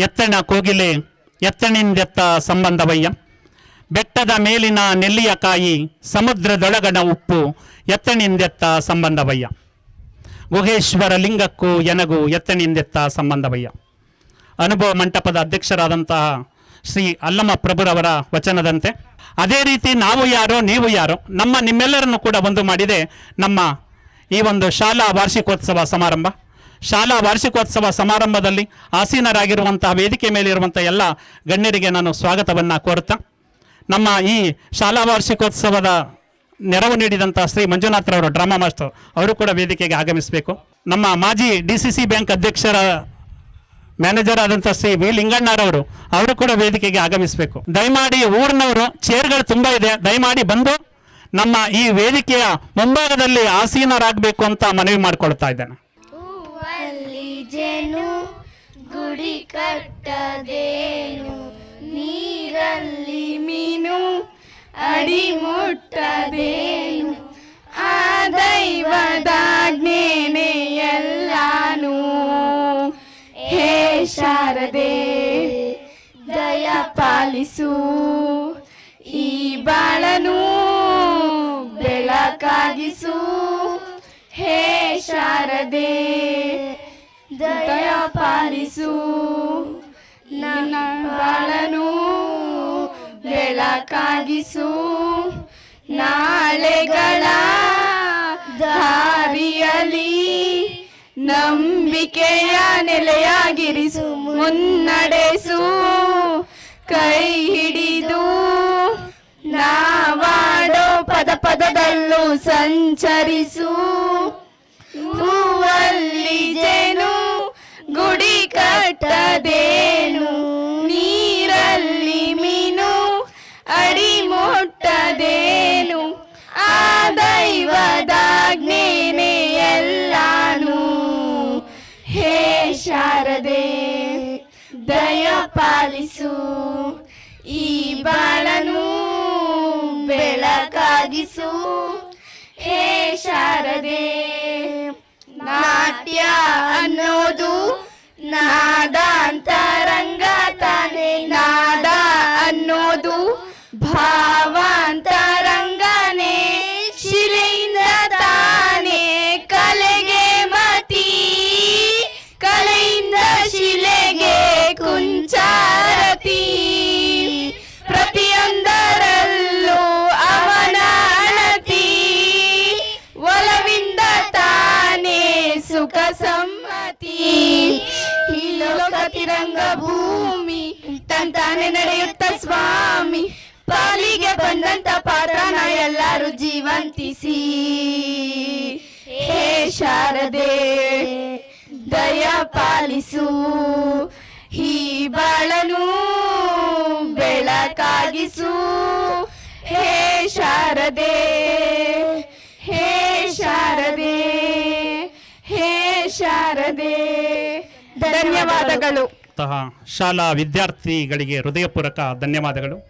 ಎತ್ತಣ ಕೋಗಿಲೆ, ಎತ್ತಣಿಂದೆತ್ತ ಸಂಬಂಧವಯ್ಯ. ಬೆಟ್ಟದ ಮೇಲಿನ ನೆಲ್ಲಿಯ ಕಾಯಿ, ಸಮುದ್ರದೊಳಗಣ ಉಪ್ಪು, ಎತ್ತಣಿಂದೆತ್ತ ಸಂಬಂಧವಯ್ಯ. ಗುಹೇಶ್ವರ ಲಿಂಗಕ್ಕೂ ಎನಗೂ ಎತ್ತಣಿಂದೆತ್ತ ಸಂಬಂಧವಯ್ಯ. ಅನುಭವ ಮಂಟಪದ ಅಧ್ಯಕ್ಷರಾದಂತಹ ಶ್ರೀ ಅಲ್ಲಮ ಪ್ರಭುರವರ ವಚನದಂತೆ, ಅದೇ ರೀತಿ ನಾವು ಯಾರೋ, ನೀವು ಯಾರೋ, ನಮ್ಮ ನಿಮ್ಮೆಲ್ಲರನ್ನು ಕೂಡ ಒಂದು ಮಾಡಿದೆ ನಮ್ಮ ಈ ಒಂದು ಶಾಲಾ ವಾರ್ಷಿಕೋತ್ಸವ ಸಮಾರಂಭ. ಶಾಲಾ ವಾರ್ಷಿಕೋತ್ಸವ ಸಮಾರಂಭದಲ್ಲಿ ಆಸೀನರಾಗಿರುವಂತಹ ವೇದಿಕೆ ಮೇಲಿರುವಂಥ ಎಲ್ಲ ಗಣ್ಯರಿಗೆ ನಾನು ಸ್ವಾಗತವನ್ನು ಕೋರುತ್ತಾ, ನಮ್ಮ ಈ ಶಾಲಾ ವಾರ್ಷಿಕೋತ್ಸವದ ನೆರವು ನೀಡಿದಂಥ ಶ್ರೀ ಮಂಜುನಾಥ್ರವರು ಡ್ರಾಮಾ ಮಾಸ್ಟರ್, ಅವರು ಕೂಡ ವೇದಿಕೆಗೆ ಆಗಮಿಸಬೇಕು. ನಮ್ಮ ಮಾಜಿ ಡಿ ಸಿ ಸಿ ಬ್ಯಾಂಕ್ ಅಧ್ಯಕ್ಷರ ಮ್ಯಾನೇಜರ್ ಆದಂಥ ಶ್ರೀ ವಿ. ಲಿಂಗಣ್ಣರವರು, ಅವರು ಕೂಡ ವೇದಿಕೆಗೆ ಆಗಮಿಸಬೇಕು. ದಯಮಾಡಿ ಊರಿನವರು, ಚೇರ್ಗಳು ತುಂಬ ಇದೆ, ದಯಮಾಡಿ ಬಂದು ನಮ್ಮ ಈ ವೇದಿಕೆಯ ಮುಂಭಾಗದಲ್ಲಿ ಆಸೀನರಾಗಬೇಕು ಅಂತ ಮನವಿ ಮಾಡಿಕೊಳ್ತಾ ಇದ್ದೇನೆ. ಹೂವಲ್ಲಿ ಜೇನು ಗುಡಿ ಕಟ್ಟದೇನು ನೀರಲ್ಲಿ ಮೀನು ಅಡಿ ಮುಟ್ಟದೇನು ಆ ದೈವದಾಜ್ಞೆನೆ ಎಲ್ಲಾನು. ಹೇ ಶಾರದೆ, ದಯ ಪಾಲಿಸು. ಈ ಬಾಳನು ಬೆಳಕಾಗಿಸು. ಹೇ ಶಾರದೆ ದಯ ಪಾಲಿಸು ನನ್ನ ಬಾಳನು ಬೆಳಕಾಗಿಸು. ನಾಳೆಗಳ ದಾರಿಯಲಿ ನಂಬಿಕೆಯ ನೆಲೆಯಾಗಿರಿಸು. ಮುನ್ನಡೆಸು. ಕೈ ಹಿಡಿದು ನಾವಾಡೋ ಪದ ಪದದಲ್ಲೂ ಸಂಚರಿಸು. ಹೂವಲ್ಲಿ ಜೇನು ಗುಡಿ ಕಟ್ಟದೇನು? ನೀರಲ್ಲಿ ಮೀನು ಅಡಿ ಮುಟ್ಟದೇನು ಆ ದೈವದಾಗ್ನೇನೆ ಎಲ್ಲಾನು? ಹೇ ಶಾರದೆ, ದಯ ಪಾಲಿಸು. ಈ ಬಾಳನು ಬೆಳಕಾಗಿಸು. ಹೇ ಶಾರದೆ, ನಾಟ್ಯ ಭಾವಾಂತರಂಗನೇ ಶಿಲೆಯಿಂದ ತಾನೇ ಕಲೆಗೆ ಮತಿ ಕಲೆಯಿಂದ ಶಿಲೆಗೆ ಕುಂಚಾರತಿ ಪ್ರತಿಯೊಂದರಲ್ಲೂ ಅವನ ಅಣತಿ ಒಲವಿಂದ ತಾನೇ ಸುಖ ಸಮ್ಮತಿ ಈ ಲೋಕ ತಿರಂಗ ಭೂಮಿ ತಂತಾನೆ ನಡೆಯುತ್ತ ಸ್ವಾಮಿ ಪಾಲಿಗೆ ಬಂದಂತ ಪಾತ್ರನ ಎಲ್ಲರೂ ಜೀವಂತಿಸಿ. ಹೇ ಶಾರದೆ, ದಯ ಪಾಲಿಸು. ಈ ಬಾಳನು ಬೆಳಕಾಗಿಸು. ಹೇ ಶಾರದೆ ಹೇ ಶಾರದೆ ಹೇ ಶಾರದೆ. ಧನ್ಯವಾದಗಳು. ಶಾಲಾ ವಿದ್ಯಾರ್ಥಿಗಳಿಗೆ ಹೃದಯಪೂರ್ವಕ ಧನ್ಯವಾದಗಳು.